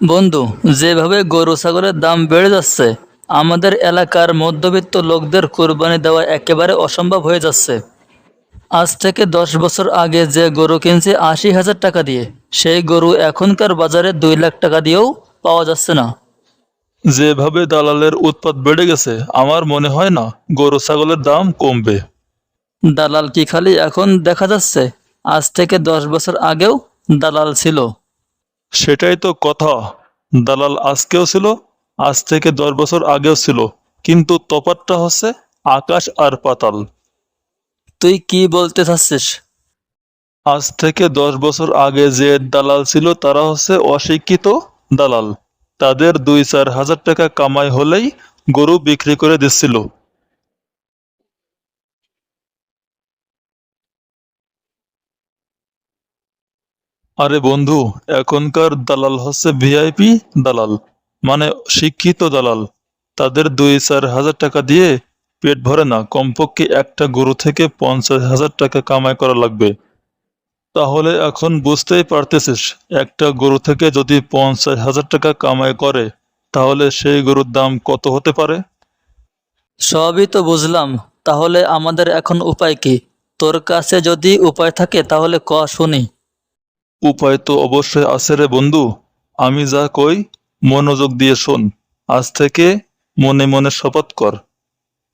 বন্ধু যেভাবে গরু ছাগলের দাম বেড়ে যাচ্ছে আমাদের এলাকার মধ্যবিত্ত লোকদের কোরবানি দেওয়া একেবারে অসম্ভব হয়ে যাচ্ছে। আজ থেকে দশ বছর আগে যে গরু কিনছে আশি হাজার টাকা দিয়ে সেই গরু এখনকার বাজারে দুই লাখ টাকা দিয়েও পাওয়া যাচ্ছে না। যেভাবে দালালের উৎপাত বেড়ে গেছে আমার মনে হয় না গরু ছাগলের দাম কমবে। দালাল কি খালি এখন দেখা যাচ্ছে? আজ থেকে দশ বছর আগেও দালাল ছিল। সেটাই তো কথা। দালাল আজকেও ছিল আজ থেকে দশ বছর আগেও ছিল। কিন্তু তফাৎটা হচ্ছে আকাশ আর পাতাল। তুই কি বলতে চাচ্ছিস? আজ থেকে দশ বছর আগে যে দালাল ছিল তারা হচ্ছে অশিক্ষিত দালাল। তাদের দুই চার হাজার টাকা কামাই হলেই গরু বিক্রি করে দিচ্ছিল। আরে বন্ধু, এখনকার দালাল হচ্ছে ভিআইপি দালাল মানে শিক্ষিত দালাল। তাদের দুই চার হাজার টাকা দিয়ে পেট ভরে না, কমপক্ষে একটা গরু থেকে পঞ্চাশ হাজার টাকা কামাই করা লাগবে। তাহলে এখন বুঝতেই পারতেছিস, একটা গরু থেকে যদি পঞ্চাশ হাজার টাকা কামাই করে, তাহলে সেই গরুর দাম কত হতে পারে? সবই তো বুঝলাম, তাহলে আমাদের এখন উপায় কি? তোর কাছে যদি উপায় থাকে, তাহলে ক শুনি। উপায় তো অবশ্যই আছে রে বন্ধু। আমি যা কই, মনোযোগ দিয়ে শোন। আজ থেকে মনে মনে শপথ কর।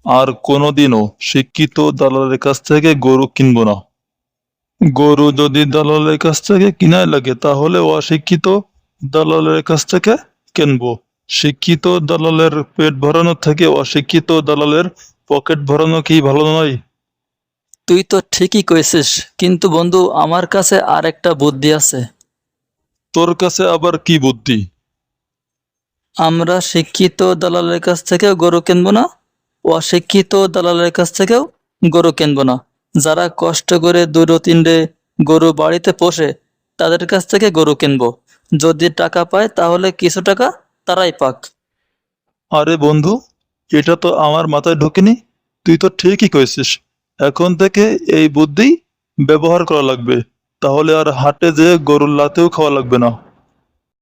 আর কোনোদিনও শিক্ষিত দালালের কাছ থেকে গরু কিনবো না। গরু যদি দালালের কাছ থেকে কিনাই লাগে, তাহলে অশিক্ষিত দালালের কাছ থেকে কিনবো। শিক্ষিত দালালের পেট ভরানো থেকে অশিক্ষিত দালালের পকেট ভরানো কি ভালো নয়? তুই তো ঠিকই কইছিস কিন্তু বন্ধু আমার কাছে আর একটা বুদ্ধি আছে। তোর কাছে আবার কি বুদ্ধি? আমরা শিক্ষিত দালালের কাছ থেকেও গরু কিনবো না অশিক্ষিত দালালের কাছ থেকেও গরু কিনবো না। যারা কষ্ট করে দুটো তিনটে গরু বাড়িতে পোষে তাদের কাছ থেকে গরু কিনবো। যদি টাকা পায় তাহলে কিছু টাকা তারাই পাক। আরে বন্ধু এটা তো আমার মাথায় ঢোকেনি। তুই তো ঠিকই কইছিস। এখন থেকে এই বুদ্ধি ব্যবহার করা লাগবে। তাহলে আর হাটে যে গরুর লাতেও খাওয়া লাগবে না।